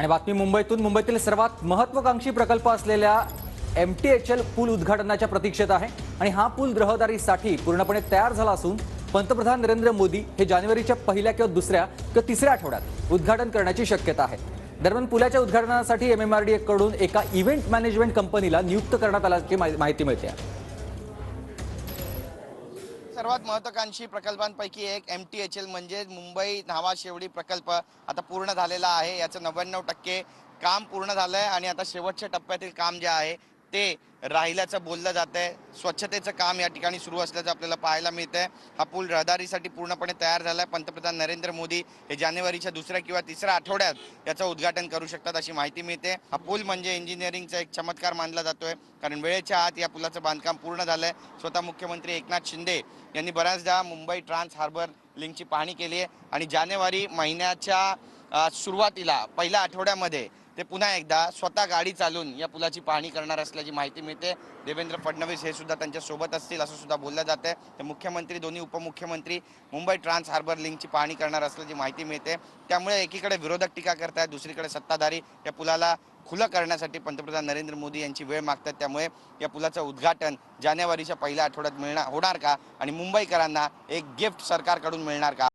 आणि बातमी मुंबईतून. मुंबईतील सर्वात महत्वाकांक्षी प्रकल्प असलेल्या एम टी एच एल पूल उद्घाटनाच्या प्रतीक्षेत आहे. आणि हा पूल रहदारीसाठी पूर्णपणे तयार झाला असून पंतप्रधान नरेंद्र मोदी हे जानेवारीच्या पहिल्या किंवा दुसऱ्या किंवा तिसऱ्या आठवड्यात उद्घाटन करण्याची शक्यता आहे. दरम्यान पुलाच्या उद्घाटनासाठी एम एम आर डी एकडून एका इव्हेंट मॅनेजमेंट कंपनीला नियुक्त करण्यात आल्याची माहि- माहिती मिळते आहे. सर्वात महत्वाकांक्षी प्रकल्पांपैकी एक एम टी एच एल म्हणजे मुंबई न्हावा शेवडी प्रकल्प आता पूर्ण झालेला आहे. याचं नव्याण्णव टक्के काम पूर्ण झालं आहे आणि आता शेवटच्या टप्प्यातील काम जे आहे ते राहिल्याचं बोललं जात आहे स्वच्छतेचं काम या ठिकाणी सुरू असल्याचं आपल्याला पाहायला मिळतंय. हा पूल रहदारीसाठी पूर्णपणे तयार झाला आहे पंतप्रधान नरेंद्र मोदी हे जानेवारीच्या दुसऱ्या किंवा तिसऱ्या आठवड्यात याचं उद्घाटन करू शकतात अशी माहिती मिळते. हा पूल म्हणजे इंजिनिअरिंगचा एक चमत्कार मानला जातोय. कारण वेळेच्या आत या पुलाचं बांधकाम पूर्ण झालं आहे स्वतः मुख्यमंत्री एकनाथ शिंदे यांनी बऱ्याचदा मुंबई ट्रान्स हार्बर लिंकची पाहणी केली आहे. आणि जानेवारी महिन्याच्या सुरुवातीला पहिल्या आठवड्यामध्ये ते पुन्हा एकदा स्वतः गाडी चालून या पुलाची पाहणी करणार असल्याची माहिती मिळते. देवेंद्र फडणवीस हे सुद्धा त्यांच्यासोबत असतील असं सुद्धा बोललं जात आहे. तर मुख्यमंत्री दोन्ही उपमुख्यमंत्री मुंबई ट्रान्स हार्बर लिंकची पाहणी करणार असल्याची माहिती मिळते. त्यामुळे एकीकडे विरोधक टीका करतायत दुसरीकडे सत्ताधारी या पुलाला खुलं करण्यासाठी पंतप्रधान नरेंद्र मोदी यांची वेळ मागतात त्यामुळे या पुलाचं उद्घाटन जानेवारीच्या पहिल्या आठवड्यात मिळणार होणार का? आणि मुंबईकरांना एक गिफ्ट सरकारकडून मिळणार का?